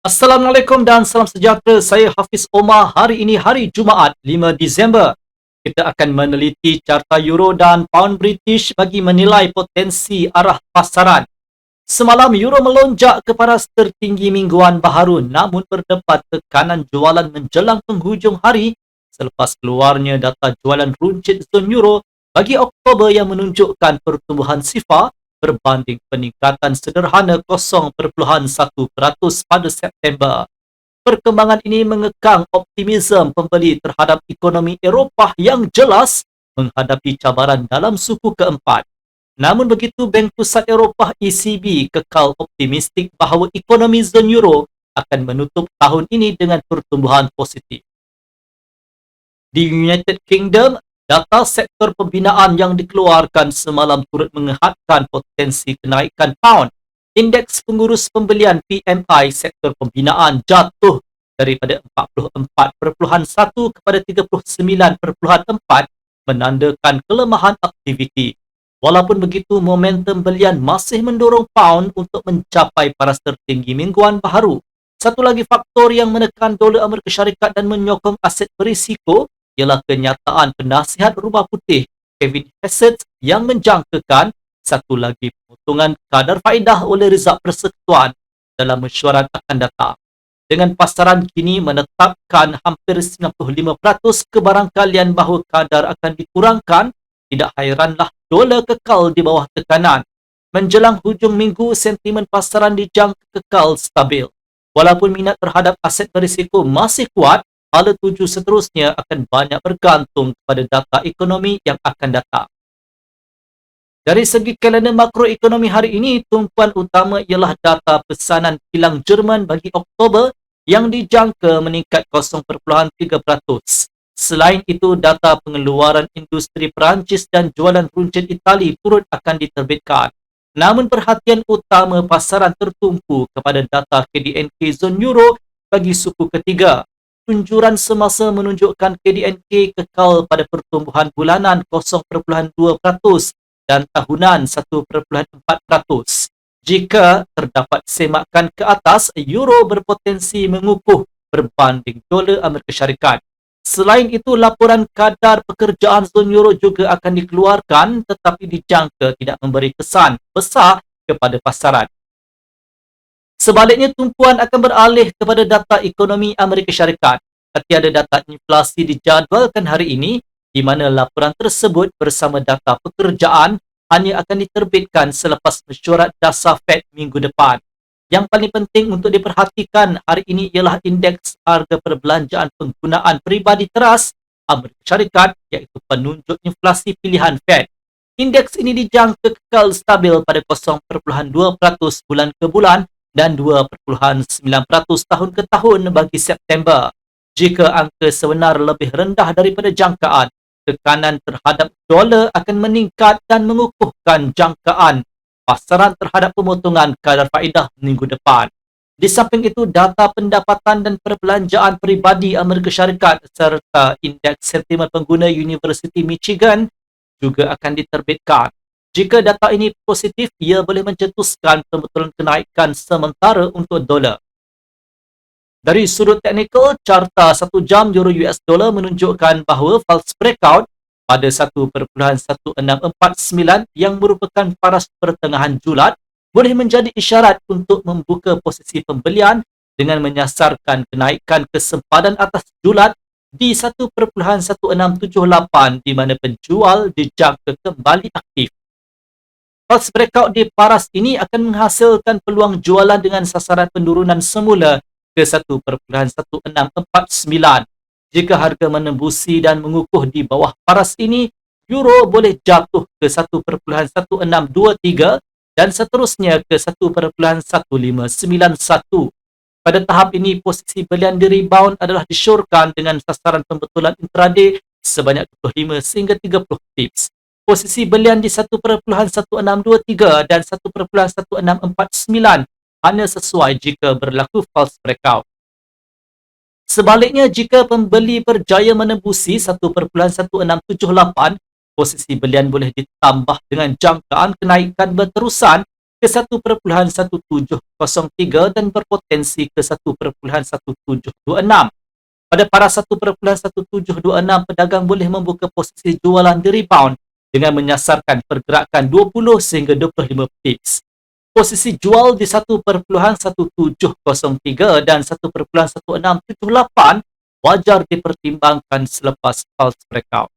Assalamualaikum dan salam sejahtera. Saya Hafiz Omar. Hari ini hari Jumaat 5 Disember. Kita akan meneliti carta euro dan pound British bagi menilai potensi arah pasaran. Semalam euro melonjak ke paras tertinggi mingguan baharu namun berdebat tekanan jualan menjelang penghujung hari selepas keluarnya data jualan runcit zon euro bagi Oktober yang menunjukkan pertumbuhan sifar berbanding peningkatan sederhana 0.1% pada September. Perkembangan ini mengekang optimisme pembeli terhadap ekonomi Eropah yang jelas menghadapi cabaran dalam suku keempat. Namun begitu, Bank Pusat Eropah ECB kekal optimistik bahawa ekonomi zon euro akan menutup tahun ini dengan pertumbuhan positif. Di United Kingdom, Data sektor pembinaan yang dikeluarkan semalam turut menghadkan potensi kenaikan pound. Indeks pengurus pembelian PMI sektor pembinaan jatuh daripada 44.1 kepada 39.4 menandakan kelemahan aktiviti. Walaupun begitu, momentum belian masih mendorong pound untuk mencapai paras tertinggi mingguan baharu. Satu lagi faktor yang menekan dolar Amerika Syarikat dan menyokong aset berisiko ialah kenyataan penasihat Rumah Putih Kevin Hassett yang menjangkakan satu lagi pemotongan kadar faedah oleh Rizal Persekutuan dalam mesyuarat akan datang. Dengan pasaran kini menetapkan hampir 95% kebarangkalian bahawa kadar akan dikurangkan, tidak hairanlah dolar kekal di bawah tekanan. Menjelang hujung minggu, sentimen pasaran dijangka kekal stabil. Walaupun minat terhadap aset berisiko masih kuat, hala tuju seterusnya akan banyak bergantung kepada data ekonomi yang akan datang. Dari segi kalender makroekonomi hari ini, tumpuan utama ialah data pesanan kilang Jerman bagi Oktober yang dijangka meningkat 0.3%. Selain itu, data pengeluaran industri Perancis dan jualan runcit Itali turut akan diterbitkan. Namun perhatian utama pasaran tertumpu kepada data KDNK zon euro bagi suku ketiga tunjuran semasa menunjukkan KDNK kekal pada pertumbuhan bulanan 0.2% dan tahunan 1.4%. Jika terdapat semakan ke atas, euro berpotensi mengukuh berbanding dolar Amerika Syarikat. Selain itu, laporan kadar pekerjaan zon euro juga akan dikeluarkan tetapi dijangka tidak memberi kesan besar kepada pasaran. Sebaliknya, tumpuan akan beralih kepada data ekonomi Amerika Syarikat. Tiada data inflasi dijadualkan hari ini di mana laporan tersebut bersama data pekerjaan hanya akan diterbitkan selepas mesyuarat dasar Fed minggu depan. Yang paling penting untuk diperhatikan hari ini ialah indeks harga perbelanjaan penggunaan peribadi teras Amerika Syarikat iaitu penunjuk inflasi pilihan Fed. Indeks ini dijangka kekal stabil pada 0.2% bulan ke bulan dan 2.9% tahun ke tahun bagi September. Jika angka sebenar lebih rendah daripada jangkaan, tekanan terhadap dolar akan meningkat dan mengukuhkan jangkaan pasaran terhadap pemotongan kadar faedah minggu depan. Di samping itu, data pendapatan dan perbelanjaan peribadi Amerika Syarikat serta indeks sentimen pengguna University Michigan juga akan diterbitkan. Jika data ini positif, ia boleh mencetuskan pembetulan kenaikan sementara untuk dolar. Dari sudut teknikal, carta 1 jam euro US dollar menunjukkan bahawa false breakout pada 1.1649 yang merupakan paras pertengahan julat boleh menjadi isyarat untuk membuka posisi pembelian dengan menyasarkan kenaikan kesempadan atas julat di 1.1678 di mana penjual dijangka kembali aktif. False breakout di paras ini akan menghasilkan peluang jualan dengan sasaran penurunan semula ke 1.1649. Jika harga menembusi dan mengukuh di bawah paras ini, euro boleh jatuh ke 1.1623 dan seterusnya ke 1.1591. Pada tahap ini, posisi belian di rebound adalah disyorkan dengan sasaran pembetulan intraday sebanyak 25 sehingga 30 tips posisi belian di 1.1623 dan 1.1649 hanya sesuai jika berlaku false breakout. Sebaliknya, jika pembeli berjaya menembusi 1.1678, posisi belian boleh ditambah dengan jangkaan kenaikan berterusan ke 1.1703 dan berpotensi ke 1.1726. Pada para 1.1726, pedagang boleh membuka posisi jualan di rebound dengan menyasarkan pergerakan 20 sehingga 25 pips. Posisi jual di 1.1703 dan 1.1678 wajar dipertimbangkan selepas pulse breakout.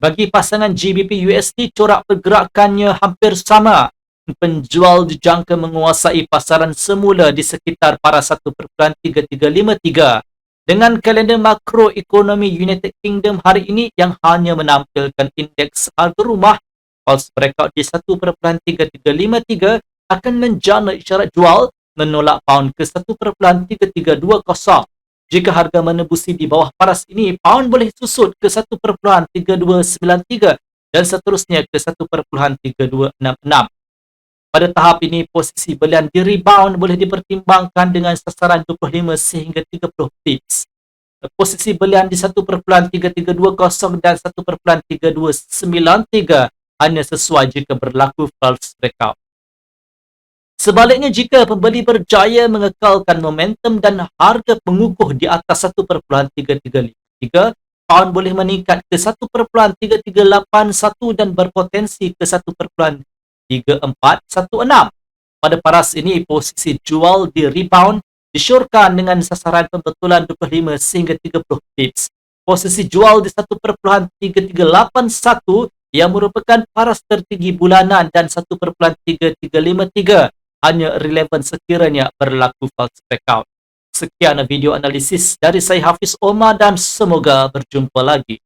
Bagi pasangan GBP USD, corak pergerakannya hampir sama. Penjual dijangka menguasai pasaran semula di sekitar para 1.3353 dengan kalender makroekonomi United Kingdom hari ini yang hanya menampilkan indeks harga rumah pulse breakout di 1.3353 akan menjana isyarat jual menolak pound ke 1.3320 jika harga menembusi di bawah paras ini, pound boleh susut ke 1.3293 dan seterusnya ke 1.3266. Pada tahap ini, posisi belian di rebound boleh dipertimbangkan dengan sasaran 25 sehingga 30 pips. Posisi belian di 1.3320 dan 1.3293 hanya sesuai jika berlaku false breakout. Sebaliknya jika pembeli berjaya mengekalkan momentum dan harga pengukuh di atas 1.3353, pound boleh meningkat ke 1.3381 dan berpotensi ke 1.3416. Pada paras ini, posisi jual di rebound disyorkan dengan sasaran pembetulan 25 sehingga 30 pips. Posisi jual di 1.3381 yang merupakan paras tertinggi bulanan dan 1.3353 hanya relevan sekiranya berlaku false breakout. Sekian video analisis dari saya Hafiz Omar dan semoga berjumpa lagi.